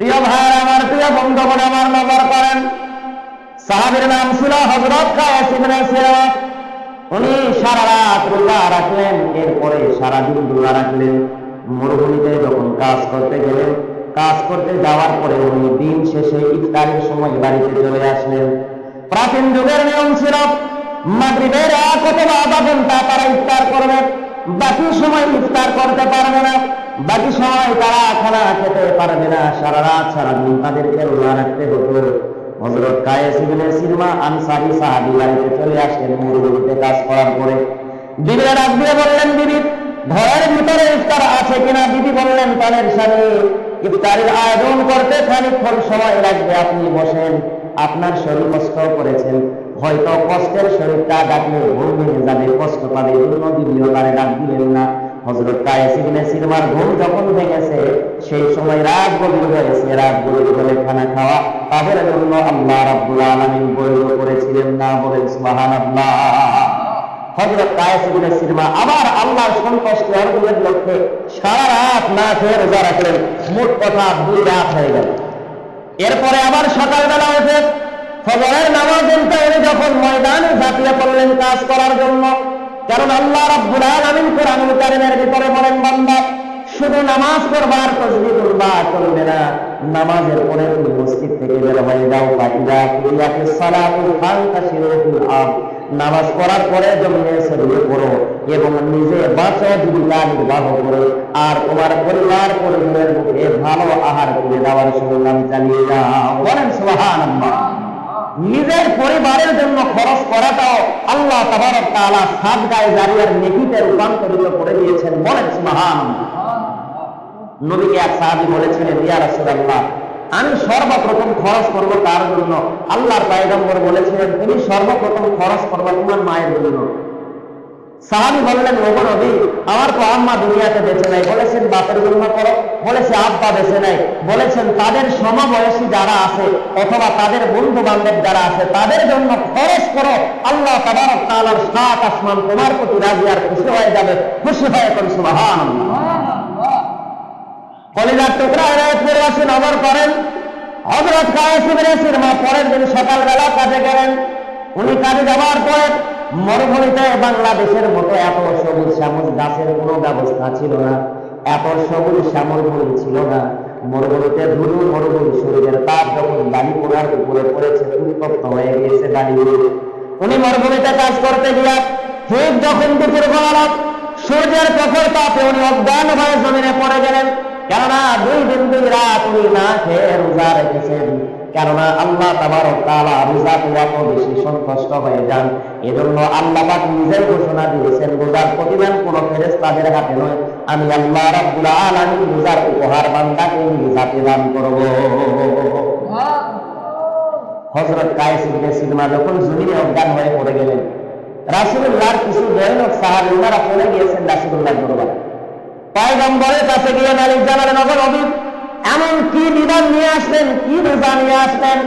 প্রিয় আমার, প্রিয় বন্ধুগণ আমার করেন। সাহাবের নাম ছিল হজরত উনি সারা রাত রাখলেন, এরপরে সারা দিন রোজা রাখলেন। মরুভূমিতে যখন কাজ করতে গেলেন, কাজ করতে যাওয়ার পরে উনি দিন শেষে ইফতারের সময় বাড়িতে চলে আসলেন। প্রাচীন যুগের নিয়ম ছিল, মাগরিবের এক অথবা আধা ঘণ্টা তারা ইফতার করবে। বাকি সময় ইফতার করতে পারবে না, বাকি সময় তারা খানা খেতে পারবে না। সারা রাত, সারা দিন তাদেরকে রোজা রাখতে হতো। হজরত কায়েস সিরমা আনসারি সাহাবী বাড়িতে চলে আসলেন, মরুভূমিতে কাজ করার পরে। বিবিরা ডাক দিয়ে বললেন, বিবি, ঘরের ভিতরে ইফতার আছে কিনা? বিবি বললেন তাদের স্বামী ইফতারের আয়োজন করতে খানিকক্ষণ সময় লাগবে। আপনি বসেন, আপনার শরীর কষ্ট করেছেন। হয়তো কষ্টের শরীরটা ডাকলে ঘুম ভেঙে যাবে, কষ্ট পাবে এই তারে ডাক দিলেন না। হজরত কায়েস ইবনে সিরমার ঘুম যখন ভেঙেছে, সেই সময় রাত গভীর হয়েছে রাত গভীর হলে খানা খাওয়া তাদের জন্য আল্লাহ রাব্বুল আলামিন বৈধ করেছিলেন না বলেন সুবহানাল্লাহ। হযরত কায়েস ইবনে সিরমা আবার সন্তুষ্টি অর্জনের লক্ষ্যে সারা রাত না খেয়ে রোজা রাখলেন। মোট কথা দুই রাত হয়ে গেল। এরপরে আবার সকালবেলা উঠে ফজরের নামাজ উনি যখন ময়দানে ঝাঁপিয়ে পড়লেন কাজ করার জন্য, কারণ আল্লাহ রাব্বুল আলামিন কোরআনুল কারীমের ভিতরে বলেন, বান্দা, শুধু নামাজ পড়বার তসবিহ তুলবা চলবে না। নামাজের পরে তুমি মসজিদ থেকে বের হয়ে যাও বাকিরা কুলিয়াকে সালাতুল ফান্তাশিরু ফিল আরদ। নামাজ পড়ার পরে জমিনে ছড়িয়ে পড়ো এবং নিজে বাঁচো জীবিকা নির্বাহ করো। আর তোমার পরিবার পরিবারের মুখে ভালো আহার তুলে দেওয়ার সংগ্রাম চালিয়ে যাও। বলেন সুবহানাল্লাহ। নিজের পরিবারের জন্য খরচ করাটাও আল্লাহ রূপান্তরিত করে দিয়েছেন। এক বলেছিলেন আমি সর্বপ্রথম খরচ করব তার জন্য? আল্লাহর পায়গম্বর বলেছিলেন, তুমি সর্বপ্রথম খরচ করব তোমার মায়ের জন্য। সাহাবি বললেন, ওগো নবী, আমার তো আম্মা দুনিয়াতে বেঁচে নাই। বলেছেন, বাপের জন্য করো। বলেছে, আব্বা বেঁচে নাই। বলেছেন, তাদের সমবয়সী যারা আছে, অথবা তাদের বন্ধু বান্ধব যারা আছে, তাদের জন্য খরচ করো। আল্লাহ তাআলার সাত আসমান তোমার প্রতি রাজি আর খুশি হয়ে যাবে। খুশি হয়ে টুকরা পড়ে আসেন, আবার করেন। হজরত সিরমা পরের দিন সকালবেলা কাজে গেলেন। উনি কাজে যাওয়ার পরে মরুভূমিতে বাংলাদেশের মতো এত সবুজ শ্যামল গাছের কোনো ব্যবস্থা ছিল না। এত সবুজ শ্যামল ভূমি ছিল না। মরুভূমিতে ধুলু, মরুভূমি শরীরের তাপ যখন বালি পোড়ার উপরে পড়েছে উত্তপ্ত হয়ে গিয়েছে বালিগুলো উনি মরুভূমিতে কাজ করতে গিয়া ঠিক যখন দুপুর গেল সূর্যের প্রখর তাপে উনি অজ্ঞান হয়ে জমিনে পড়ে গেলেন। কেননা দুই দিন দুই রাত উনি না খেয়ে রোজা রেখেছেন। কেননা আল্লাহ তাবারক তাআলা রোজাকে এত বেশি সন্তুষ্ট হয়ে যান। এজন্য আল্লাহ পাক নিজেই ঘোষণা দিয়েছেন, রোজার প্রতিদান কোন ফেরেশতাদের হাতে নয়। আমি আল্লাহ রাব্বুল আলামিন রোজার উপহার বান্দাকে নিজ হাতে দান করব। হযরত কায়েস যখন জমিনে অজ্ঞান হয়ে পড়ে গেলেন, রাসূলুল্লাহর কিছু জৈনক সাহাবী ওনারা চলে গিয়েছেন দরবারে। পয়গম্বরের কাছে গিয়ে মালিক জানালেন ওগো নবী এমন কি বিধান নিয়ে আসলেন, কি রোজা নিয়ে আসলেন?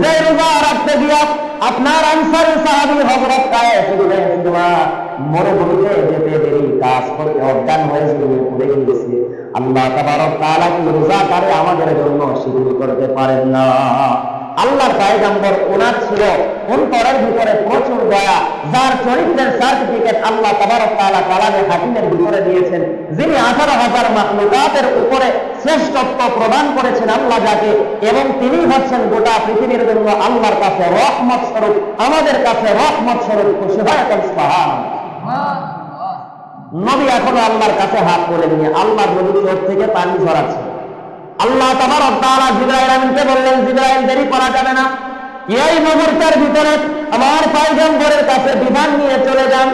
যে রোজা রাখতে গিয়া আপনার আনসারি সাহাবি হজরত মরুভূমিতে যেতে দেরি, কাজ করে অজ্ঞান হয়েছিল পড়ে গিয়েছে। আল্লাহ তাবারক তাআলা কি রোজা করে আমাদের জন্য শিথিল করতে পারেন না? আল্লাহর পায়গাম্বর ওনার ছিল অন্তরের ভিতরে প্রচুর দয়া যার চরিত্রের সার্টিফিকেট আল্লাহ তাবারক তাআলা কালামে হাকিমের ভিতরে দিয়েছেন। যিনি আঠারো হাজার মাখলুকাতের উপরে শ্রেষ্ঠত্ব প্রদান করেছেন আল্লাহ যাকে এবং তিনি হচ্ছেন গোটা পৃথিবীর জন্য আল্লাহর কাছে রহমত স্বরূপ আমাদের কাছে রহমত স্বরূপ হয় সুবহান। নবী এখনও আল্লাহর কাছে হাত করে নিয়ে আল্লাহ নবী চোখ থেকে পানি ঝরাচ্ছে। আল্লাহ তাবারক তাআলা জিবরাইল আমিনকে বললেন জিবরাইল দেরি করা যাবে না এই মুহূর্তের ভিতরে আমার পয়গম্বরের কাছে বিধান নিয়ে চলে যান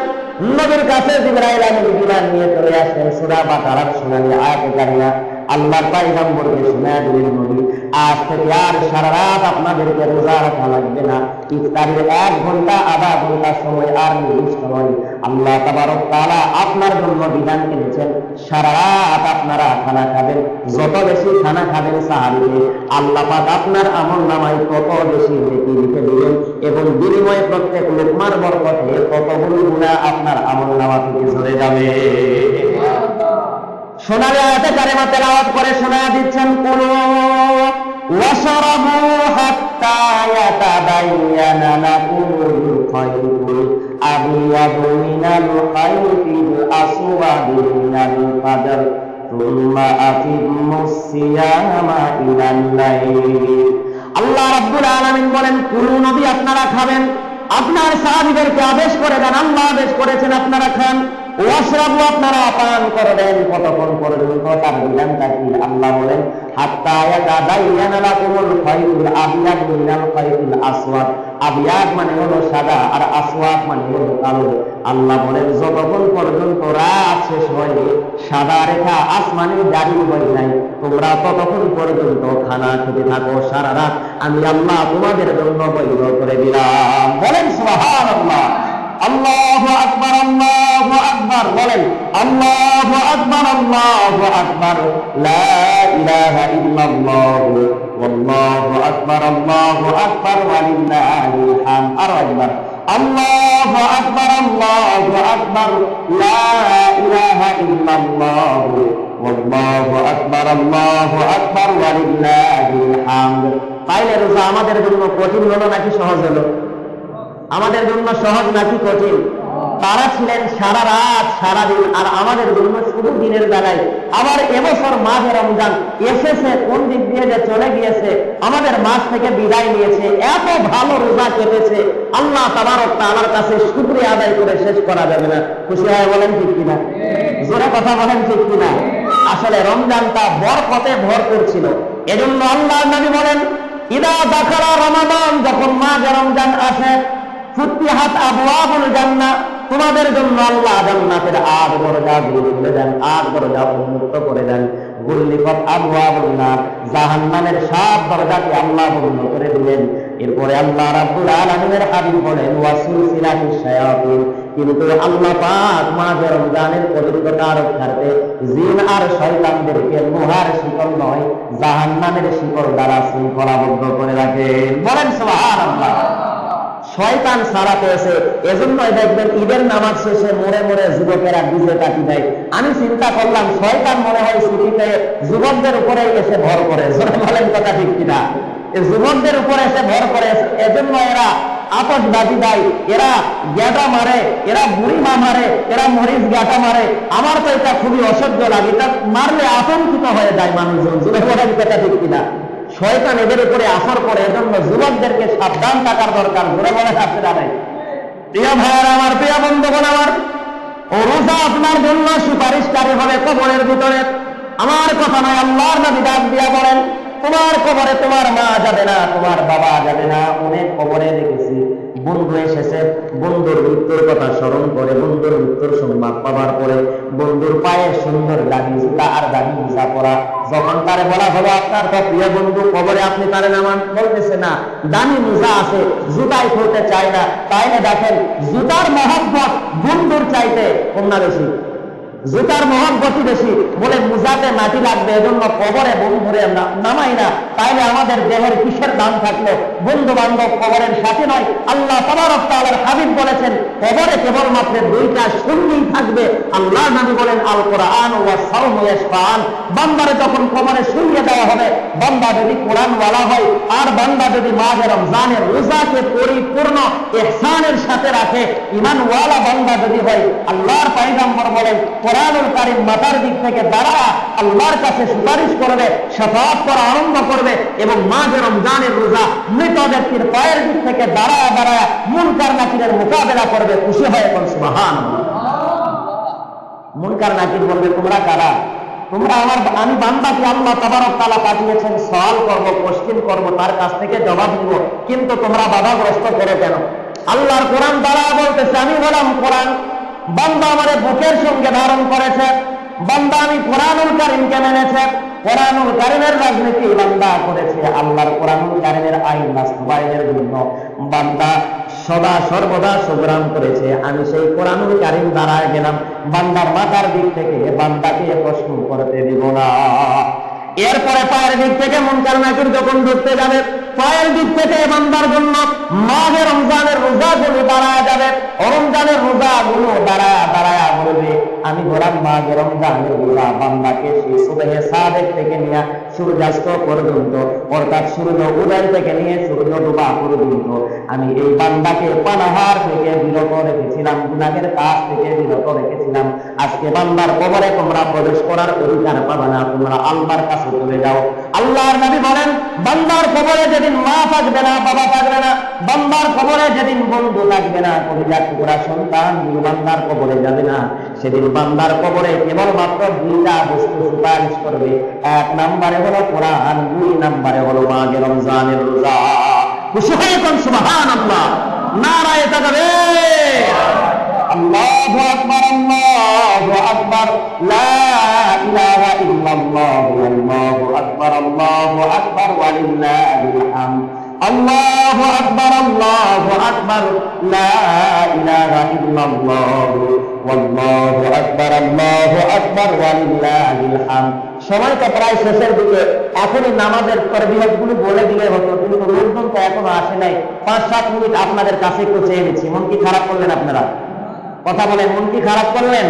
নবীর কাছে জিবরাইল আমিন বিধান নিয়ে চলে আসেন সূরা বাকারার শুনানি আয়াতে কারিমা আল্লাহর পয়গম্বরকে শোনা দিলেন নবী, আজ থেকে আর সারা রাত আপনাদেরকে রোজা রাখা লাগবে না। ইফতারের এক ঘণ্টা, আধা ঘণ্টা সময় আর নির্দিষ্ট নয়। আল্লাহ তাবারক তাআলা আপনার জন্য বিধান এনেছেন, সারা রাত আপনারা খানা খাবেন। যত বেশি খানা খাবেন সাহাবিকে, আল্লাহ পাক আপনার আমল নামায় তত বেশি নেকি লিখে দিবেন এবং বিনিময়ে প্রত্যেক লোকমার বরকতে ততগুলো গুণা আপনার আমল নামা থেকে ঝরে যাবে। সোনালি আয়াতে কারেমা তেলাওয়াত করে শোনা দিচ্ছেন কোন ওয়াশরাবু হাত্তা ইয়াতাবায়ানা আবিয়াদু মিনাল মিনাল সিয়ামা ইলাল লাইল। আল্লাহ রাব্বুল আলামিন বলেন, কুলু নবী আপনারা খাবেন, আপনার সাহাবীদেরকে আদেশ করে দেন, আল্লাহ আদেশ করেছেন আপনারা খান। ওয়াশরাবু আপনারা পান করবেন কতক্ষণ পর্যন্ত তার আল্লাহ বলেন, হাত্তা আবিয়াদ মিনাল আসওয়াদ। আবিয়াদ মানে হলো সাদা, আর আসওয়াদ মানে হলো কালো। আল্লাহ বলেন, যতক্ষণ পর্যন্ত রাত শেষ হয়নি, সাদা রেখা আসমানে জারি হয় নাই, তোমরা ততক্ষণ পর্যন্ত খানা খেতে থাকো, সারা রাত আমি আল্লাহ তোমাদের জন্য বৈধ করে দিলাম। বলেন, সুবহানাল্লাহ। আল্লাহু আকবার আল্লাহু আকবার বলেন, আল্লাহু আকবার আল্লাহু আকবার। ইল্লাল্লাহ, ওয়াল্লাহু আকবার, আল্লাহু আকবার ওয়ালিল্লাহিল হামদ। আর একবার, আল্লাহু আকবার আল্লাহু আকবার। লা ইলাহা ইল্লাল্লাহ, ওয়াল্লাহু আকবার, আল্লাহু আকবার ওয়ালিল্লাহিল হামদ। তাইলে রোজা আমাদের জন্য কঠিন হলো নাকি সহজ হলো? আমাদের জন্য সহজ নাকি কঠিন? তারা ছিলেন সারা রাত, সারা দিন, আর আমাদের জন্য শুধু দিনের বেলায়। আবার এবছর মাঝে রমজান এসেছে, কোন দিক দিয়ে যে চলে গিয়েছে, আমাদের মাস থেকে বিদায় নিয়েছে, এত ভালো রোজা কেটেছে। আল্লাহ তাবারক তাআলার কাছে শুকরিয়া আদায় করে শেষ করা যাবে না। খুশি হয় বলেন ঠিক কিনা? জোরে কথা বলেন ঠিক কিনা? আসলে রমজানটা বরকতে ভর করছিল এজন্য আল্লাহ নবী বলেন, ইদা দাখালা রমাদান যখন মাঝে রমজান আসে তোমাদের জন্য আল্লাহ জান্নাতের দরজা খুলে দেন দরজা উন্মুক্ত করে দেন। দরজাকে আল্লাহ বন্ধ করে দিলেন। এরপরে আল্লাহ হাবিব বলেন কিন্তু আল্লাহ পাক মাঝে রমজানের পবিত্রতা রক্ষার্থে জিন আর শয়তানদেরকে লোহার শিকল নয়, জাহান্নামের শিকল দ্বারা শৃঙ্খলাবদ্ধ করে রাখেন বলেন সুবহানাল্লাহ। শয়তান সারা পেয়েছে এজন্যই দেখবেন ঈদের নামাজ শেষে মোড়ে মোড়ে যুবকেরা ডিজে কাটি দেয়। আমি চিন্তা করলাম, শয়তান মনে হয় ছুটিতে যুবকদের উপরে এসে ভর করে। বলেন কথা ঠিক কিনা? যুবকদের উপরে এসে ভর করে। এজন্য এরা আতসবাজি দেয়। এরা গ্যাটা মারে, এরা বুড়িমা মারে, এরা মরিচ গ্যাটা মারে। আমার তো এটা খুবই অসহ্য লাগে। এটা মারলে আতঙ্কিত হয়ে যায় মানুষজন। বলেন কথা ঠিক কিনা? শয়তান এদের উপরে আসার পরে এজন্য যুবকদেরকে সাবধান থাকার দরকার ঘুরে ঘরে থাকতে জানে প্রিয় ভাইয়ার আমার, প্রিয় বন্ধুগণ আমার রোজা আপনার জন্য সুপারিশকারী হবে কবরের ভিতরে। আমার কথা নয়, আল্লাহর নবী ডাক দিয়া বলেন, তোমার কবরে তোমার মা যাবে না, তোমার বাবা যাবে না, অনেক কবরে দেখেছি। বন্ধু এসেছে। বন্ধুর মৃত্যুর কথা স্মরণ করে বন্ধুর মৃত্যুর সংবাদ পাবার পরে বন্ধুর পায়ে সুন্দর দাবি আর দাবি ভিজা পরা। যখন তারে বলা হলো, আপনার তো প্রিয় বন্ধু কবরে আপনি তারে নামান? বলতেছে, না, দামি মুজা আছে, জুতাই খুলতে চায় না। তাই না দেখেন, জুতার মহব্বত বন্ধুর চাইতে কন্যা বেশি। জুতার মহব্বতই বেশি। বলে, মুজাতে মাটি লাগবে, এজন্য কবরে বন্ধুরে না- নামাই না। তাইলে আমাদের দেহের কিসের দাম থাকল? বন্ধু বান্ধব কবরের সাথে নয়, আল্লাহ তাআলার হাবিব বলেছেন, কবরে কেবলমাত্র দুইটা শূন্যই থাকবে। আল্লাহ নবী বলেন আল কোরআন ওয়া সাওম বান্দারে যখন কবরে শুইয়ে দেওয়া হবে, বান্দা যদি কোরআন ওয়ালা হয়, আর বান্দা যদি মাঝে রমজানের রোজাকে পরিপূর্ণ ইহসানের সাথে রাখে ইমান ওয়ালা বান্দা যদি হয়, আল্লাহর পয়গম্বর বলেন কোরআনুল কারীম মাথার দিক থেকে দাঁড়া, আল্লাহর কাছে সুপারিশ করবে, সাফাত করা আরম্ভ করবে এবং মাঝে রমজানের রোজা মৃত ব্যক্তির পায়ের দিক থেকে দাঁড়ায় দাঁড়ায় মুনকার নাকিরের মোকাবেলা করবে, খুশি হয়ে কোন সুবহান মুনকার নাকির বলবে, তোমরা কারা? তোমরা আমার, আমি বান্দাকে আল্লাহ তাবারক তাআলা পাঠিয়েছেন, সওয়াল করব, কোশ্চেন করব, তার কাছ থেকে জবাব দিব, কিন্তু তোমরা বাধাগ্রস্ত করে কেন? আল্লাহর কোরআন দ্বারা বলতেছে, আমি বললাম কোরআন। বান্দা আমারে বুকের সঙ্গে ধারণ করেছে। বান্দা আমি কোরআনুল কারিমকে মেনেছে। কোরআনুল কারিমের রাজনীতি বান্দা করেছে। আল্লাহর কোরআনুল কারিমের আইন বাস্তবায়নের জন্য বান্দা সদা সর্বদা সংগ্রাম করেছে। আমি সেই কোরআনুল কারিম দ্বারায় গেলাম। বান্দার মাথার দিক থেকে বান্দাকে প্রশ্ন করতে দিব না। এরপরে পায়ের দিক থেকে মুনকার নাকির যখন ঢুকতে যাবে, পায়ের দিক থেকে বান্দার জন্য মাঘে রমজানের রোজা গুলো দাঁড়ায় যাবে রমজানের রোজা গুলো দাঁড়ায় দাঁড়ায় আমি গোলাম মা রমজানের রোজা বান্দাকে সেই সুবেহে সাদেক থেকে নিয়ে সূর্যাস্ত পর্যন্ত, অর্থাৎ সূর্য উদয় থেকে নিয়ে সূর্য ডোবা পর্যন্ত, আমি এই বান্দাকে পানাহার থেকে বিরত রেখেছিলাম, গুনাহের কাজ থেকে বিরত রেখেছিলাম। আজকে বান্দার কবরে তোমরা প্রবেশ করার অধিকার পাবে না, তোমরা আল্লাহর কাছে চলে যাও। আল্লাহর নবী বলেন, বান্দার কবরে যেদিন মা থাকবে না, বাবা থাকবে না, বান্দার কবরে যেদিন বন্ধু থাকবে না কবিজার টুকরা সন্তান বান্দার কবরে যাবে না। সেদিন বান্দার কবরে কেবলমাত্র দুইটা বস্তু সুপারিশ করবে। এক নাম্বারে হলো কোরআন, দুই নাম্বারে হলো মাঘে রমজানের রোজা। খুশি হয়ে কোন সুবহান আল্লাহ নারায় তাকাবে আল্লাহু আকবার আল্লাহু আকবার। লা ইলাহা ইল্লাল্লাহ, আল্লাহু আকবার আল্লাহু আকবার ওয়ালিল্লাহিল হামদ। আল্লাহু আল্লাহু লা ইলাহা ইল্লাল্লাহ আল্লাহু হামদ। তো প্রায় শেষের দিকে এখনই নামাজের তরবিয়তগুলো বলে দিলে হতো, কিন্তু লোকজন তো এখনও আসে নাই। পাঁচ, সাত মিনিট আপনাদের কাছে একটু চেয়ে নিচ্ছি মন কি খারাপ করলেন আপনারা? কথা বলেন, মন কি খারাপ করলেন?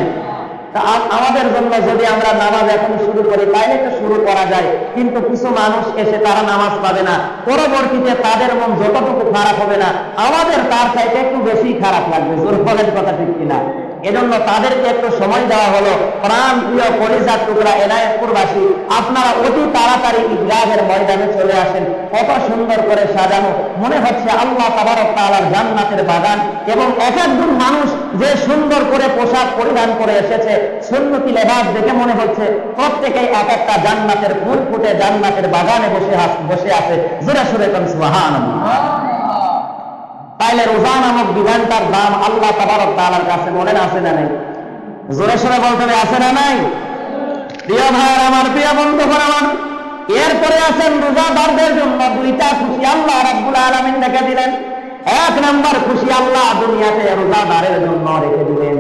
আমাদের জন্য যদি আমরা নামাজ এখন শুরু করি, তাইলে তো শুরু করা যায়। কিন্তু কিছু মানুষ এসে তারা নামাজ পাবে না। পরবর্তীতে তাদের মন যতটুকু খারাপ হবে না, আমাদের তার চাইতে একটু বেশি খারাপ লাগবে। জোর বলেন কথা ঠিক কিনা। এজন্য তাদেরকে একটু সময় দেওয়া হলো। প্রাণ প্রিয় পরিজাত টুকরা এনায়তপুরবাসী আপনারা অতি তাড়াতাড়ি ঈদগাহের ময়দানে চলে আসেন। কত সুন্দর করে সাজানো। মনে হচ্ছে আল্লাহ তাবারক তাআলার জান্নাতের বাগান এবং এক একজন মানুষ যে সুন্দর করে পোশাক পরিধান করে এসেছে। সুন্নতি লেবাস দেখে মনে হচ্ছে প্রত্যেকেই এক একটা জান্নাতের ফুল ফুটে জান্নাতের বাগানে বসে বসে আছে। জোরে সুরে কন সুবহানাল্লাহ। তাইলে রোজা নামক বিধানটার দাম আল্লাহ তাবারক তাআলার কাছে মনে আছে না নাই? জোরে সোরে বলতে হবে, আছে না নাই? প্রিয় ভাইয়ের আমার, প্রিয় বন্ধুগণ আমার, এরপরে আছেন রোজাদারদের জন্য দুইটা খুশি আল্লাহ রাব্বুল আলামিন রেখে দিলেন। এক নাম্বার খুশি আল্লাহ দুনিয়াতে রোজাদারের জন্য রেখে দিলেন।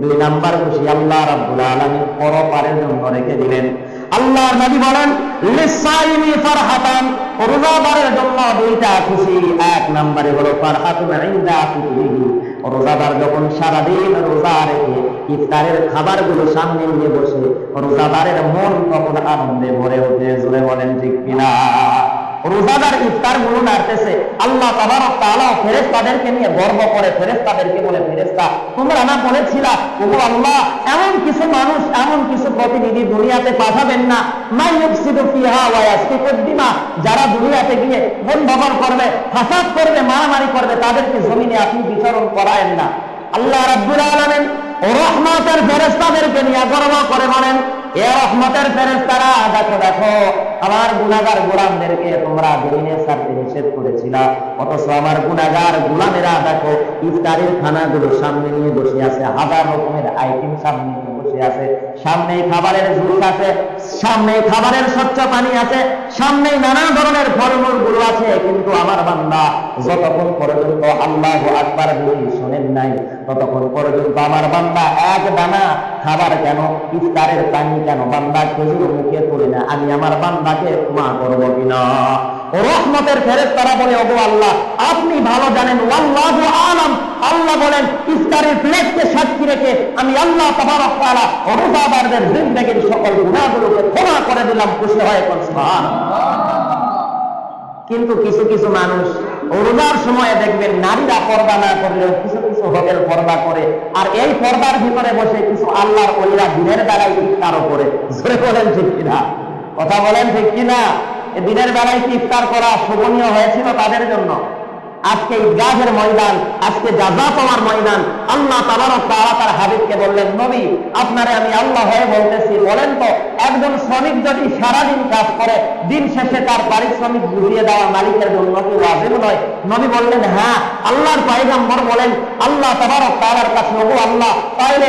দুই নাম্বার খুশি আল্লাহ রাব্বুল আলামিন পরপারের জন্য রেখে দিলেন। আল্লাহ নবী বলেন রোজাদারের জন্য দুইটা খুশি, এক নম্বরে হলো রোজাদার যখন সারাদিন রোজা রেখে ইফতারের খাবারগুলো সামনে নিয়ে বসে, রোজাদারের মন তখন আনন্দে ভরে ওঠে। বলেন ঠিক কিনা? রোজাদার ইফতারগুলো নাড়তেছে আল্লাহ তাবারক তাআলা ফেরেশতাদেরকে নিয়ে গর্ব করে, ফেরেশতাদেরকে বলে, ফেরেশতা, তোমরা না বলেছিলা, ওগো আল্লাহ, এমন কিছু মানুষ, এমন কিছু প্রতিনিধি দুনিয়াতে পাঠাবেন না। মা ইউফসিদু ফিহা ওয়া ইয়াসফিকুদ দিমা। যারা দুনিয়াতে গিয়ে মন ব্যবহার করবে, ফাসাদ করবে, মারামারি করবে, তাদেরকে জমিনে আপনি বিচরণ করায়েন না। আল্লাহ রাব্বুল আলামিন রহমতের ফেরেশতাদেরকে নিয়ে গর্ব করে বলেন এ রহমতের ফেরেশতারা, দেখো দেখো, আমার গুণাগার গোলামদেরকে তোমরা দিনে সাথে নিষেধ করেছিলা, অথচ আমার গুণাগার গোলামেরা, দেখো, ইফতারের খানাগুলো সামনে নিয়ে বসে আছে, হাজার রকমের আইটেম সামনে নিয়ে বসে আছে সামনে খাবারের জুস আছে সামনে খাবারের স্বচ্ছ পানি আছে সামনে নানা ধরনের ফলমূলগুলো আছে। কিন্তু আমার বান্দা, যতক্ষণ পর্যন্ত আল্লাহ আকবার বলি শোনেন নাই, ততক্ষণ পর্যন্ত আমার বান্দা এক দানা খাবার কেন, ইফতারের পানি কেন? বান্দা খেজুর মুখে তুলে না, আমি আমার বান্দাকে ক্ষমা করব কিনা? রহমতের ফেরেস তারা বলে, ওগো আল্লাহ, আপনি ভালো জানেন আল্লাহ আলম। আল্লাহ বলেন ইফতারের প্লেটকে সাক্ষী রেখে আমি আল্লাহ তাবারক তাআলা রোজাদারদের জিন্দেগীর সকল গুনাহগুলোকে ক্ষমা করে দিলাম। খুশি হয়ে কোন কিন্তু কিছু কিছু মানুষ রোজার সময়ে দেখবেন নারীরা পর্দা না করলেও কিছু কিছু হোটেল পর্দা করে। আর এই পর্দার ভিতরে বসে কিছু আল্লাহর ওলিরা দিনের বেলায় ইফতারও করে। জোরে বলেন, ঠিক কিনা? কথা বলেন, ঠিক কিনা? দিনের বেলায় কি ইফতার করা শোভনীয় হয়েছিল তাদের জন্য? আজকে ঈদগাহের ময়দান, আজকে জাজা পাওয়ার ময়দান, আল্লাহ তাবারক তাআলা তার হাবিবকে বললেন, নবী, আপনারে আমি আল্লাহ হয়ে বলতেছি, বলেন তো, একজন শ্রমিক যদি সারাদিন কাজ করে, দিন শেষে তার পারিশ্রমিক ঘুরিয়ে দেওয়া মালিকের জন্য কি ওয়াজিব নয়? নবী বললেন হ্যাঁ আল্লাহর পায়গাম্বর বলেন, আল্লাহ তাবারক তাআলার কাছে, ওগো আল্লাহ, তাইলে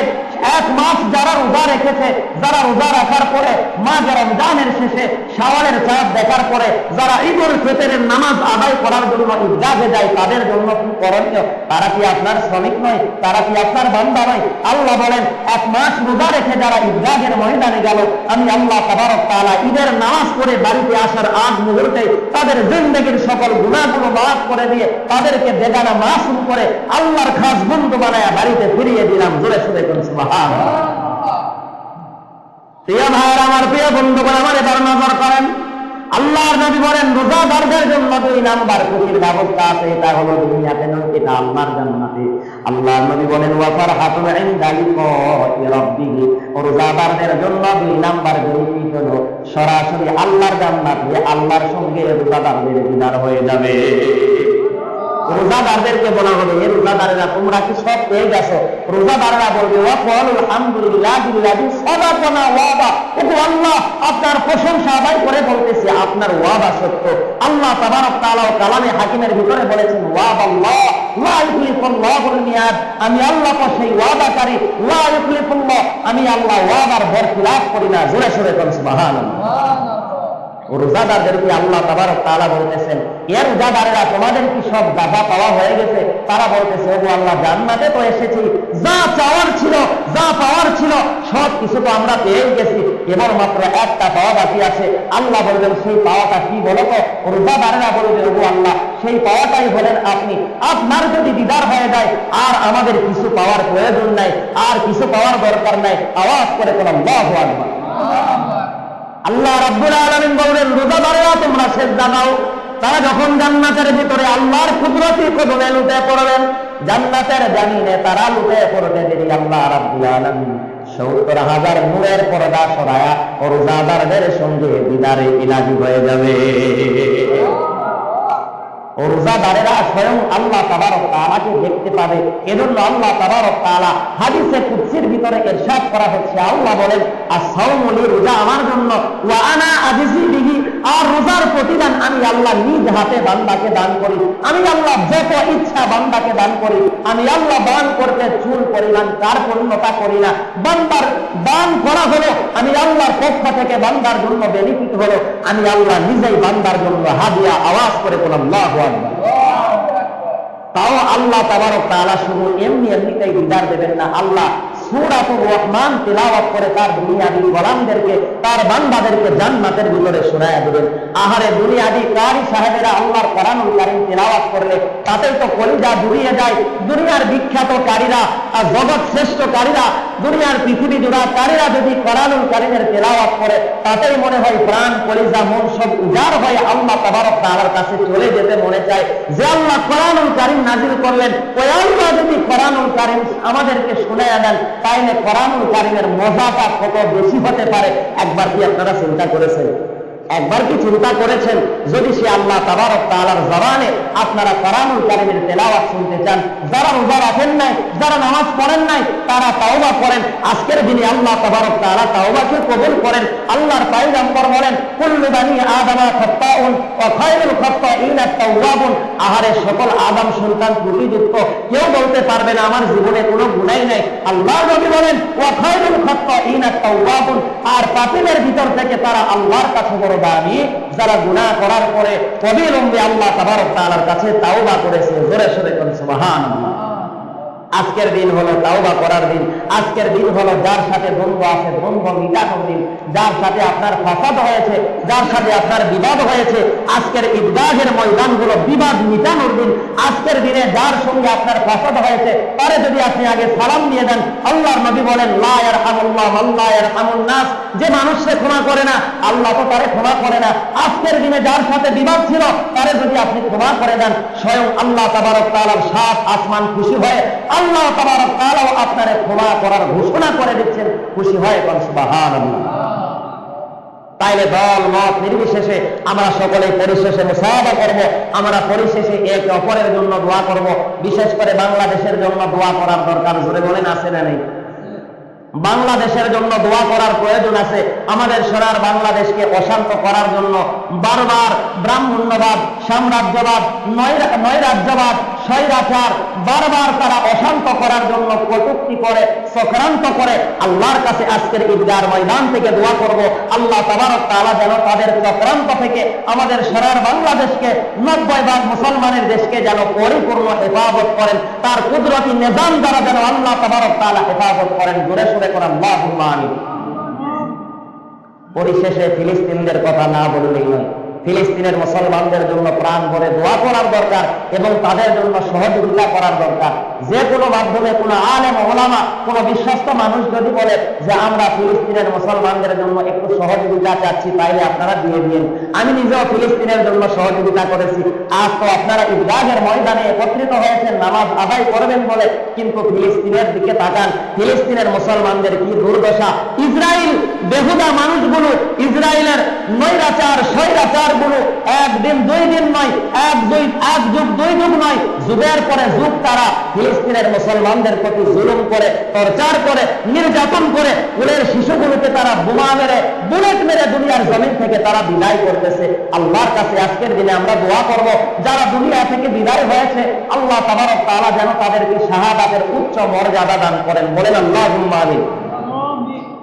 এক মাস যারা রোজা রেখেছে, যারা রোজা রাখার পরে, মা যারা রমজানের শেষে শাওয়ালের চাঁদ দেখার পরে, যারা ঈদুল ফিতরের নামাজ আদায় করার জন্য ঈদগাহে যায়, তাদের জন্য কি করণীয়? তারা কি আপনার শ্রমিক নয়? তারা কি আপনার বান্দা নয়? আল্লাহ বলেন, এক মাস রোজা রেখে যারা ঈদগাহের ময়দানে গেল, আমি আল্লাহ তাবারক তাআলা ঈদের নামাজ পড়ে বাড়িতে আসার আগ মুহূর্তে তাদের জিন্দগির সকল গুণাগুলো মাফ করে দিয়ে তাদেরকে বেগানা মাসুম করে আল্লাহর খাস বন্ধু বানায় বাড়িতে ফিরিয়ে দিলাম। জোরে সুরে কোন সুবহান প্রিয় ভাইয়ের, আমার প্রিয় বন্ধুগণ, আমার এবার নজর করেন। আল্লাহর নবী বলেন, রোজাদারদের জন্য দুই নাম্বার খুশির ব্যবস্থা আছে, এটা হলো দুনিয়াতে নয়, এটা আল্লাহর জান্নাতে। আল্লাহর নবী বলেন ওয়াফার রাব্বিহি। রোজাদারদের জন্য দুই নাম্বার বেনিফিট হলো, সরাসরি আল্লাহর জান্নাতে আল্লাহর সঙ্গে রোজাদারদের দিদার হয়ে যাবে। রোজাদারদেরকে বলা হবে, এ রোজাদারেরা, তোমরা কি সব পেয়ে গেছো? রোজাদাররা বলবে আপনার প্রশংসা আদায় করে বলতেছি, আপনার ওয়াদা সত্য। আল্লাহ তাবারক তাআলা কালামে হাকিমের ভিতরে বলেছেন ওয়াদ আল্লাহ আমি আল্লাহ সেই ওয়াদাকারী আমি আল্লাহ ওয়াদার বরখিলাফ করি না জোরে সোরে কোন সুবহানাল্লাহ। রোজাদারদেরকে আল্লাহ তাবারক তাআলা বলতেছেন এর রোজাদারেরা তোমাদের কি সব পাওয়া হয়ে গেছে? তারা বলতেছে, ওগো আল্লাহ, জান্নাতে তো এসেছি। যা চাওয়ার ছিল, যা পাওয়ার ছিল, সব কিছু তো আমরা পেয়ে গেছি। এবার মাত্র একটা পাওয়া বাকি আছে। আল্লাহ বলবেন, সেই পাওয়াটা কি বলো তো? রোজাদারেরা বলবে ওগো আল্লাহ, সেই পাওয়াটাই হলেন আপনি। আপনার যদি দিদার হয়ে যায়, আর আমাদের কিছু পাওয়ার প্রয়োজন নাই, আর কিছু পাওয়ার দরকার নাই। আওয়াজ করে কোনো আকবার। আল্লাহ রাব্বুল আলমিন বললেন রোজাদারেরা তোমরা সেজদা দাও তারা যখন জান্নাতের ভিতরে আল্লাহর কুদরতি কদমে লুটে পড়বেন, জান্নাতের জানিনে তারা লুটে পড়বে দেরি আল্লাহ রাব্বুল আলমিন সত্তর হাজার নূরের পর্দা সরায়া ও রোজাদারদের সঙ্গে দিদারে ইলাজি হয়ে যাবে। রোজাদারেরা স্বয়ং আল্লাহ তাবারক তাআলাকে দেখতে পাবে। এজন্য আল্লাহ তাবারক তালা হাদিসে কুৎসির ভিতরে ইরশাদ করা হচ্ছে আল্লাহ বলেন, আস-সাওমু রোজা আমার জন্য, ওয়া আনা আজিজি বিহি আর রোজার প্রতিদান আমি আল্লাহ নিজ হাতে বান্দাকে দান করি। আমি আল্লাহ যত ইচ্ছা বান্দাকে দান করি। আমি আল্লাহ দান করতে চুল পরিমাণ তার পূর্ণতা করি না। বান্দার দান করা হলো, আমি আল্লাহর পক্ষ থেকে বান্দার জন্য বেনিফিট হলো। আমি আল্লাহ নিজেই বান্দার জন্য হাদিয়া আওয়াজ করে বললাম, আল্লাহু তাও আল্লাহ তাবারক তাআলা শুধু এমনি এমনিতেই দিদার দেবেন না, আল্লাহ সূরাতুর রহমান তেলাওয়াত করে তার দুনিয়াবি গোলামদেরকে, তার বান্দাদেরকে জান্নাতের ভিতরে শোনায়া দেবেন। আহারে দুনিয়াবি কারি সাহেবেরা আল্লাহর তেলাওয়াত করলে তাতেই তো কলিজা জুড়িয়ে যায়। দুনিয়ার বিখ্যাত কারীরা আর জগৎ শ্রেষ্ঠ কারীরা, দুনিয়ার পৃথিবী জোড়া কারীরা যদি তেলাওয়াত করে, তাতেই মনে হয় প্রাণ, কলিজা, মন সব উজাড় হয়ে আল্লাহ তাবারক কাছে চলে যেতে মনে চায়। যে আল্লাহ কোরআনুল কারীম নাজিল করলেন। ওই আল্লাহ যদি কোরআনুল কারিম আমাদেরকে শুনে দেন, তাইলে কোরআনুল কারীমের মজাটা কত বেশি হতে পারে? একবার কি আপনারা চিন্তা করেছেন? একবার কি চিন্তা করেছেন? যদি সে আল্লাহ তাবারক তাআলার জবানে আপনারা কোরআনুল কারীমের তেলাওয়াত শুনতে চান, যারা রোজা রাখেন নাই, যারা নামাজ পড়েন নাই, তারা তাওবা করেন। আজকের দিনে আল্লাহ তাবারক তাআলা তাওবাকে কবুল করেন। আল্লাহর পয়গম্বর বলেন, কুল্লু বানি আদামা খাত্তাউন ওয়া খায়রুল খাত্তাইনা তাওয়াবুন। আহারে সকল আদম সন্তান ত্রুটিযুক্ত কেউ বলতে পারবে না, আমার জীবনে কোনো গুনাই নাই। আল্লাহ নবী বলেন ওয়া খায়রুল খাত্তাইনা তাওয়াবুন। আর পাপীদের ভিতর থেকে তারা আল্লাহর কাছে বড় দামি যারা গুণা করার পরে অবিলম্বে আল্লাহ তাবার তালার কাছে তাওবা করেছে জোরে সোরে কোন, সুবহানাল্লাহ। আজকের দিন হলো তাওবা করার দিন। আজকের দিন হলো যার সাথে দ্বন্দ্ব আছে দ্বন্দ্ব মিটানোর দিন যার সাথে আপনার ফাসাদ হয়েছে, যার সাথে আপনার বিবাদ হয়েছে, আজকের ঈদগাহের ময়দানগুলো বিবাদ মিটানোর দিন। আজকের দিনে যার সঙ্গে আপনার ফাসাদ হয়েছে, তারে যদি আপনি আগে সালাম দিয়ে দেন, আল্লাহর নবী বলেন, লা ইয়ারহামুল্লাহ আল্লাহ ইয়ারহামুন নাস। যে মানুষকে ক্ষমা করে না, আল্লাহ তো তারে ক্ষমা করে না। আজকের দিনে যার সাথে বিবাদ ছিল, তারে যদি আপনি ক্ষমা করে দেন, স্বয়ং আল্লাহ তাবারক তাআলার সাত আসমান খুশি হয়ে আল্লাহ তোমার তারাও আপনারে ক্ষমা করার ঘোষণা করে দিচ্ছেন। খুশি হয় কোন সুবাহান তাইলে দল, মত নির্বিশেষে আমরা সকলে পরিশেষে মুসাফা করব। আমরা পরিশেষে একে অপরের জন্য দোয়া করব। বিশেষ করে বাংলাদেশের জন্য দোয়া করার দরকার। জোরে বলেন, আছে না নেই? বাংলাদেশের জন্য দোয়া করার প্রয়োজন আছে। আমাদের সোনার বাংলাদেশকে অশান্ত করার জন্য বারবার ব্রাহ্মণ্যবাদ, সাম্রাজ্যবাদ, নয়- নৈরাজ্যবাদ, স্বৈরাচার বারবার তারা অশান্ত করার জন্য কটুক্তি করে, চক্রান্ত করে। আল্লাহর কাছে আজকের ঈদগার ময়দান থেকে দোয়া করব। আল্লাহ তাবারক তাআলা যেন তাদের চক্রান্ত থেকে আমাদের সোনার বাংলাদেশকে নব্বই ভাগ মুসলমানের দেশকে যেন পরিপূর্ণ হেফাজত করেন। তার কুদরতি নিজাম দ্বারা যেন আল্লাহ তাবারক তাআলা হেফাজত করেন। জোরে সোরে করেন আল্লাহুম্মা আমিন পরিশেষে ফিলিস্তিনদের কথা না বললেই নয়। ফিলিস্তিনের মুসলমানদের জন্য প্রাণ ভরে দোয়া করার দরকার এবং তাদের জন্য সহযোগিতা করার দরকার। যে কোনো মাধ্যমে কোনো আলেম, ওলামা, কোনো বিশ্বস্ত মানুষ যদি বলে যে আমরা ফিলিস্তিনের মুসলমানদের জন্য একটু সহযোগিতা চাচ্ছি, তাইলে আপনারা দিয়ে দিন আমি নিজেও ফিলিস্তিনের জন্য সহযোগিতা করেছি। আজ তো আপনারা ঈদগাহের ময়দানে একত্রিত হয়েছেন, নামাজ আদায় করবেন বলে। কিন্তু ফিলিস্তিনের দিকে তাকান, ফিলিস্তিনের মুসলমানদের কি দুর্দশা। ইসরায়েল বেহুদা মানুষগুলো ইসরায়েলের নৈরাচার, স্বৈরাচার গুলো একদিন দুই দিন নয়, এক দুই, এক যুগ দুই যুগ নয়, যুগের পরে যুগ তারা ফিলিস্তিনের মুসলমানদের প্রতি জুলুম করে, টর্চার করে, নির্যাতন করে, কুলের শিশুগুলোকে তারা বোমা মেরে, বুলেট মেরে দুনিয়ার জমিন থেকে তারা বিদায় করতেছে। আল্লাহর কাছে আজকের দিনে আমরা দোয়া করব, যারা দুনিয়া থেকে বিদায় হয়েছে, আল্লাহ তাআলা যেন তাদেরকে শাহাদাতের উচ্চ মর্যাদা দান করেন। বলেন আল্লাহ আমিন।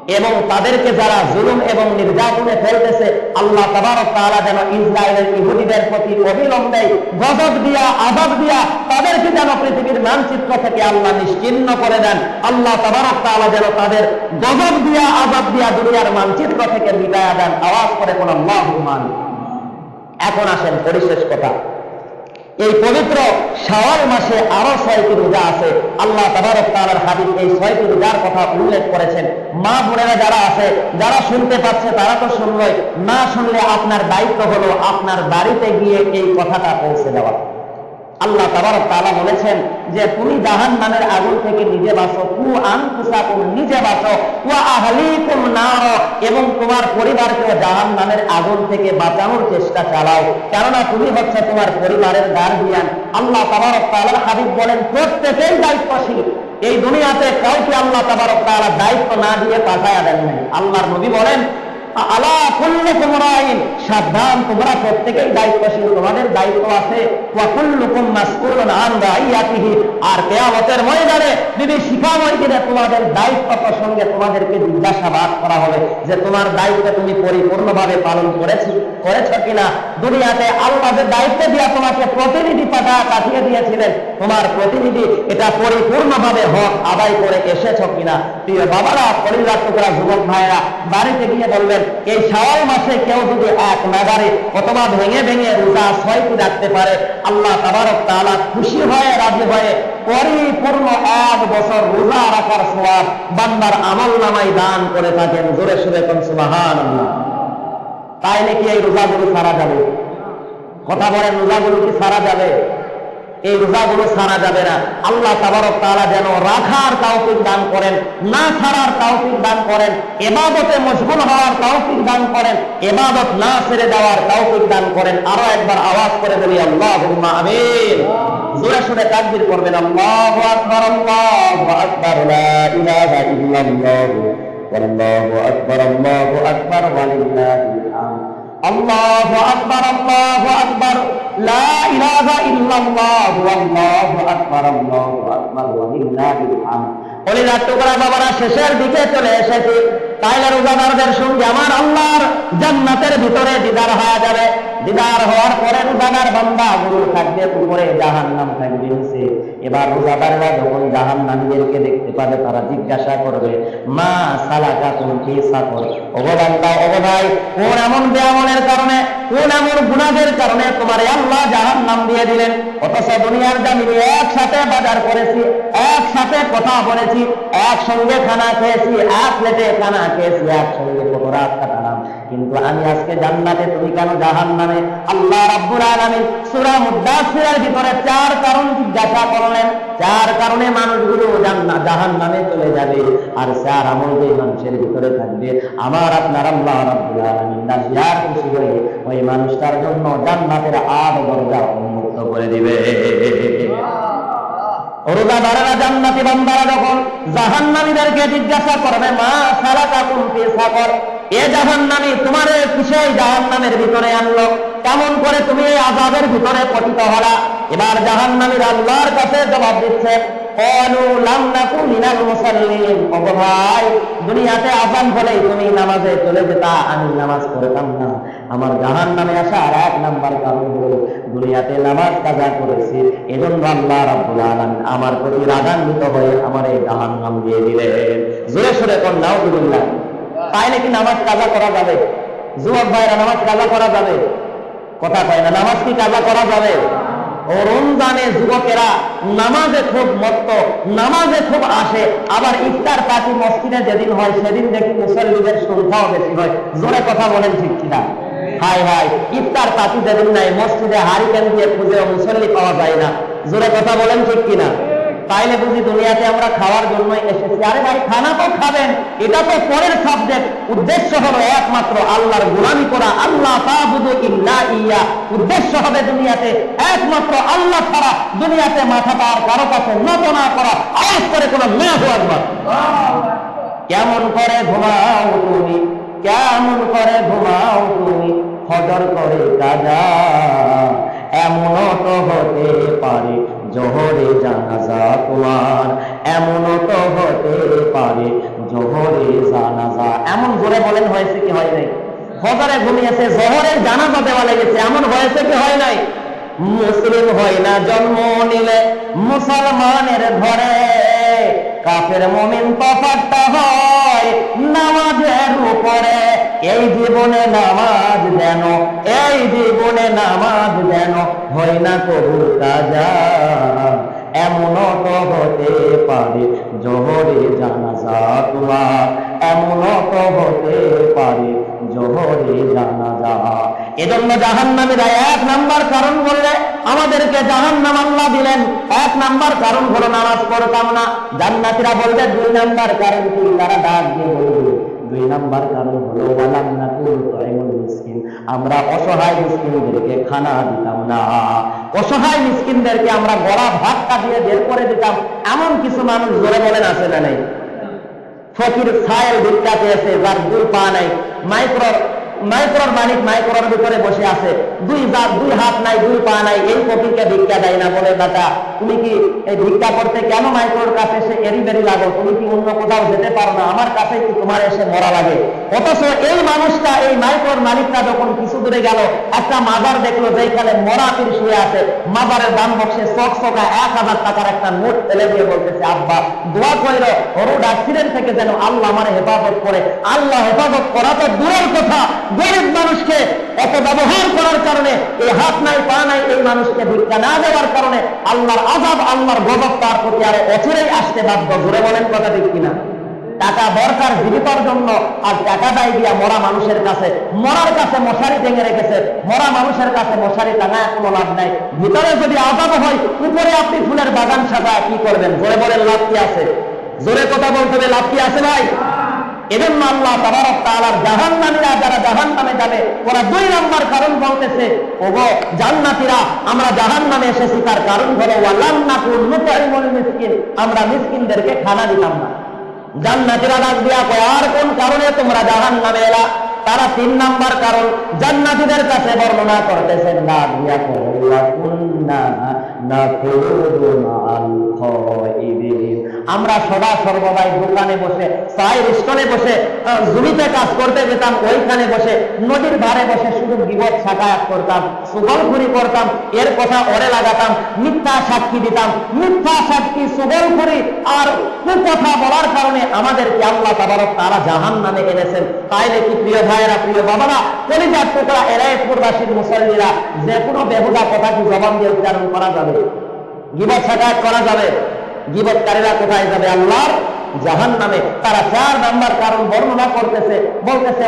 এবং তাদেরকে যারা জুলুম এবং নির্যাতনে ফেলতেছে, আল্লাহ তাআলা যেন ইসরায়েলের ইহুদিদের প্রতি অবিলম্বে গজব দিয়া আজাব দিয়া তাদেরকে যেন পৃথিবীর মানচিত্র থেকে আল্লাহ নিশ্চিন্ন করে দেন। আল্লাহ তাবারক তাআলা যেন তাদের গজব দিয়া আজাব দিয়া দুনিয়ার মানচিত্র থেকে মিটায়া দেন। আওয়াজ করে কোন আল্লাহ এখন আসেন পরিশেষ কথা। এই পবিত্র শাওয়াল মাসে আরও ছয়টি রোজা আছে। আল্লাহ তাবারক হাবিব এই ছয়টি রোজার কথা উল্লেখ করেছেন। মা বোনেরা যারা আছে, যারা শুনতে পাচ্ছে, তারা তো শুনলই। না শুনলে আপনার দায়িত্ব হলো আপনার বাড়িতে গিয়ে এই কথাটা পৌঁছে দেওয়া। আল্লাহ তাবারক তাআলা বলেছেন যে, তুমি জাহান্নামের আগুন থেকে নিজে বাঁচো। কু আন আনফুসাকুম, নিজে বাঁচো। ওয়া আহলিকুম নার। এবং তোমার পরিবারকে জাহান্নামের আগুন থেকে বাঁচানোর চেষ্টা চালাও। কেননা তুমি হচ্ছে তোমার পরিবারের গার্ডিয়ান আল্লাহ তাবার তাআলার হাবিব বলেন, প্রত্যেকেই দায়িত্বশীল। এই দুনিয়াতে কাউকে আল্লাহ তাবারক তাআলা দায়িত্ব না দিয়ে পাঠায়া দেন নাই। আল্লাহর নবী বলেন আলা সাবধান, তোমরা প্রত্যেকেই দায়িত্বশীল, তোমাদের দায়িত্ব আছে। আর ময়দানে যদি তোমাদের দায়িত্ব প্রসঙ্গে তোমাদেরকে জিজ্ঞাসাবাদ করা হবে যে তোমার দায়িত্ব তুমি পরিপূর্ণভাবে পালন কিনা? দুনিয়াতে আল্লাহ দায়িত্ব দিয়া তোমাকে প্রতিনিধি পাঠা পাঠিয়ে দিয়েছিলেন, তোমার প্রতিনিধি এটা পরিপূর্ণভাবে হক আদায় করে এসেছ কিনা? প্রিয় বাবারা, পরিবার, টুকরা, যুবক ভাইরা বাড়িতে গিয়ে বলবেন এই শাওয়াল মাসে কেউ যদি এক নাগারে অথবা ভেঙে ভেঙে রোজা ছয়টি রাখতে পারে, আল্লাহ তাবারক তাআলা খুশি হয়ে রাজি হয়ে পরিপূর্ণ এক বছর রোজা রাখার সওয়াব বান্দার আমল নামাই দান করে থাকেন। জোরে সুরে কোন সুবহানাল্লাহ। তাই নাকি এই রোজাগুলো সারা যাবে? কথা বলেন, রোজাগুলো কি সারা যাবে? এই রোজাগুলো সারা যাবে না। আল্লাহ তাবারক তাআলা যেন রাখার তৌফিক দান করেন, না ছাড়ার তৌফিক দান করেন, এবাদতে মশগুল হওয়ার তৌফিক দান করেন, এবাদত না ছেড়ে দেওয়ার তৌফিক দান করেন। আরও একবার আওয়াজ করে বলি, আল্লাহুম্মা আমিন। জোরে সুরে তাকবীর করবেন, আল্লাহু আকবার আল্লাহু আকবার, লা ইলাহা ইল্লাল্লাহ আল্লাহু আল্লাহু বাবারা শেষের দিকে চলে এসেছি। তাইলে রোজাদারদের সঙ্গে আমার আল্লাহর জান্নাতের ভিতরে দিদার হয়ে যাবে। দিদার হওয়ার পরে রোজাদার বান্দা গুরু থাকবে, উপরে জাহান নাম থাকবে এবার রোজাদাররা যখন জাহান নামীদেরকে দেখতে পাবে, তারা জিজ্ঞাসা করবে, মা সালাকা তুমি সাকর বান্দা ওগো ভাই কোন এমন বেআমলের কারণে, কোন এমন গুণাদের কারণে তোমার আল্লাহ জাহান নাম দিয়ে দিলেন? অথচ দুনিয়ার জামিনে একসাথে বাজার করেছি, একসাথে কথা বলেছি, একসঙ্গে খানা খেয়েছি, এক প্লেটে খানা খেয়েছি, একসঙ্গে কত রাত কিন্তু আমি আজকে জান্নাতে তুমি কেন জাহান নামে আল্লাহ রাব্বুল আলামিন সূরা মুদাসসিরের ভিতরে চার কারণ জিজ্ঞাসা করলেন। চার কারণে মানুষগুলো জান্নাত জাহান নামে চলে যাবে। আর চার আমল যে মানুষের ভিতরে থাকবে আমার আপনার আল্লাহ রাব্বুল আলামিন নাজিয়ার খুশি হয়ে ওই মানুষটার জন্য জান্নাতের আট দরজা উন্মুক্ত করে দিবে। রোজাদারেরা জান্নাতি বান্দারা যখন জাহান্নামীদেরকে জিজ্ঞাসা করবে মা সালাকা কুমফি সাকর এ জাহান নামি তোমার কিসেই জাহান নামের ভিতরে আনলো। কেমন করে তুমি এই আজাদের ভিতরে পতিত হলা? এবার জাহান নামীর আল্লাহর কাছে জবাব দিচ্ছে আমার প্রতি রাগান্বিত হয়ে আমার এই জাহান নাম দিয়ে দিলেন। জোরে সুরে কন্যাও তাইলে কি নামাজ কাজা করা যাবে? যুবক ভাইরা নামাজ কাজা করা যাবে? কথা কয় না, নামাজ কি কাজা করা যাবে? রমজানে যুবকেরা নামাজে খুব মত্ত, নামাজে খুব আসে। আবার ইফতার পার্টি মসজিদে যেদিন হয়, সেদিন দেখি মুসল্লিদের সংখ্যাও বেশি হয়। জোরে কথা বলেন ঠিক কিনা? হাই হাই ইফতার পার্টি যেদিন নাই মসজিদে হারিকেন দিয়ে খুঁজে মুসল্লি পাওয়া যায় না। জোরে কথা বলেন ঠিক কিনা? তাইলে বুঝি দুনিয়াতে আমরা খাওয়ার জন্য এসেছি। আরে ভাই, খানা তো খাবেন, এটা তো পরের সাবজেক্ট উদ্দেশ্য হলো একমাত্র আল্লাহর গোলামি করা। আল্লাহ ইল্লা ইয়া। উদ্দেশ্য হবে দুনিয়াতে। একমাত্র আল্লাহ ছাড়া দুনিয়াতে মাথাটা আর কারও কাছে নত না করা। আওয়াজ করে কোনো মেয়ে হওয়ার কেমন করে ঘুমাও তুমি? কেমন করে ঘুমাও তুমি? হজর করে কাজা এমনও তো হতে পারে। জহরে জানাজা তোমার। এমনও তো হতে পারে জহরে জানাজা। এমন জোরে বলেন, হয়েছে কি হয় নাই? হজরে ঘুমিয়েছে জহরের জানাজা দেওয়া লেগেছে, এমন হয়েছে কি হয় নাই? মুসলিম হয় না, জন্ম নিলে মুসলমানের ঘরে কাফের মমিন তফাতটা হয় নামাজের উপরে। এই জীবনে নামাজ দেন এই জীবনে নামাজ দেন হয় না কবুল কাজা এমনও তো হতে পারে জহরে জানাজা তোমার এমনও তো হতে পারে জহরে জানাজা। এজন্য জাহান নামীরা এক নাম্বার কারণ বললে আমাদেরকে জাহান নাম আল্লাহ দিলেন। এক নাম্বার কারণ হলো নামাজ পড়তাম না। জান্নাতিরা বলবে দুই নাম্বার কারণ কি? তারা ডাক দিয়ে বলবে। দুই নাম্বার কারণ হলো, ওয়ালাম নাকুল তাইমুল মিসকিন। আমরা অসহায় মিসকিনদেরকে খানা দিতাম না। অসহায় মিসকিনদেরকে আমরা গড়া ভাতটা দিয়ে বের করে দিতাম। এমন কিছু মানুষ জোরে বলেন, আছে না নাই? ফকির ছায়ের ভিক্ষা পেয়েছে যার দূর পা নাই। মাইক্রোর মাইক্রোর মালিক মাইক্রোর ভিতরে বসে আছে। দুই জাত দুই হাত নাই, দুই পা নাই, এই ফকিরকে ভিক্ষা দেয় না বলে দাদা তুমি কি এই ভিক্ষা করতে কেন মাইক্রোর কাছে এসে এরি বেরি লাগো? তুমি কি অন্য কোথাও যেতে পারো না? আমার কাছে কি তোমার এসে মরা লাগে? অথচ এই মানুষটা, এই মাইক্রোর মালিকটা যখন কিছু দূরে গেল, একটা মাজার দেখল, যেখানে মরা পীর শুয়ে আছে। মাজারের দাম বক্সে চক চকা এক হাজার টাকার একটা নোট ফেলে দিয়ে বলতেছে, আব্বা, দোয়া কইল রোড অ্যাক্সিডেন্ট থেকে যেন আল্লাহ আমার হেফাজত করে। আল্লাহ হেফাজত করা তো দূরের কথা গরিব মানুষকে এত ব্যবহার করার কারণে, এই হাত নাই, পা নাই এই মানুষকে ভিক্ষা না দেওয়ার কারণে আল্লাহর আজাব আল্লাহর গজব তার প্রতি আরও অচিরেই আসতে বাধ্য। ঘুরে বলেন কথা ঠিক কিনা? টাকা দরকার জীবিকার জন্য আর টাকা দেয় দিয়া মরা মানুষের কাছে। মরার কাছে মশারি টেঙে রেখেছে, মরা মানুষের কাছে মশারি টাঙায় কোনো লাভ নাই। ভিতরে যদি আজাব হয়, উপরে আপনি ফুলের বাগান সাজা কি করবেন? জোরে বলেন, লাভ কি আছে? জোরে কথা বলতে হবে, লাভ কি আছে ভাই? এজন্য আল্লাহ তাবারক তাআলার জাহান্নামীরা যারা জাহান্নামে যাবে, ওরা দুই নাম্বার কারণ বলতেছে, ওগো জান্নাতীরা, আমরা জাহান্নামে এসেছি, তার কারণ হলো মিসকিন, আমরা মিসকিনদেরকে খানা দিতাম না। জান্নাতীরা ডাক দিয়া কয়, আর কোন কারণে তোমরা জাহান্নামে এলা? তারা তিন নাম্বার কারণ, জান্নাতীদের কাছে বর্ণনা করতেছেন, ডাক দিয়া কয় আমরা সদা সর্বদাই দোকানে বসে, চায়ের স্টলে বসে জমিতে কাজ করতে যেতাম, ওইখানে বসে, নদীর ধারে বসে শুধু বিপদ সাকায়াত করতাম সুগলখুরি করতাম, এর কথা ওরে লাগাতাম, মিথ্যা সাক্ষী দিতাম, মিথ্যা সাক্ষী সুগলখুরি আর কথা বলার কারণে আমাদেরকে আল্লাহ তাবারক তারা জাহান নামে এনেছেন। তাইলে কি প্রিয় ভাইয়েরা, প্রিয় বাবারা, কলিজার টুকরা এরাই পূর্বাসীর মুসল্লিরা, যে কোনো বেহুদা কথা কি জবান দিয়ে উচ্চারণ করা যাবে? গিবত সাকায়াত করা যাবে? গিবতকারীরা কোথায় যাবে? আল্লাহর জাহান নামে তারা চার নাম্বার কারণ বর্ণনা করতেছে, বলতেছে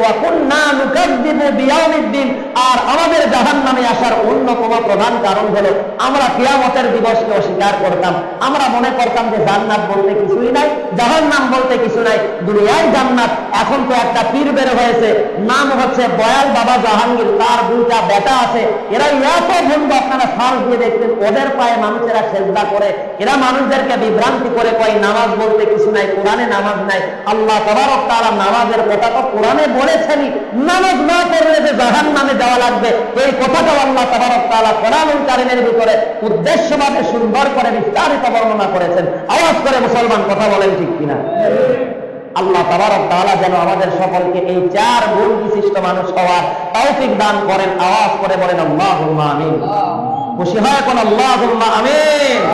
আর আমাদের জাহান নামে আসার অন্যতম প্রধান কারণ হলো, আমরা কিয়ামতের দিবসকে অস্বীকার করতাম। আমরা মনে করতাম যে জান্নাত বলতে কিছুই নাই, জাহান্নাম বলতে কিছু নাই দুনিয়ায় জান্নাত। এখন তো একটা পীর বের হয়েছে, নাম হচ্ছে বয়াল বাবা জাহাঙ্গীর। তার দুইটা বেটা আছে, এরা এত বন্ধু আপনারা সার্চ দিয়ে দেখছেন ওদের পায়ে মানুষেরা সেজদা করে, এরা মানুষদেরকে বিভ্রান্তি করে কয়, নামাজ বলতে কিছু নাই কোরআনে নামাজ নাই। আল্লাহ তবারক তারা নামাজের কথা তো কোরআনে বলেছেনই। নামাজ না করলে যে জাহান নামে যাওয়া লাগবে, এই কথাটাও আল্লাহ তবারক তালা কোরআনুল কারিমের ভিতরে উদ্দেশ্যভাবে সুন্দর করে বিস্তারিত বর্ণনা করেছেন। আওয়াজ করে মুসলমান কথা বলেন ঠিক কিনা? আল্লাহ তাবারক তাআলা যেন আমাদের সকলকে এই চার গুণ বিশিষ্ট মানুষ হওয়ার তৌফিক দান করেন। আওয়াজ করে বলেন, আল্লাহুম্মা আমিন। খুশি হয় কোন আল্লাহুম্মা আমিন।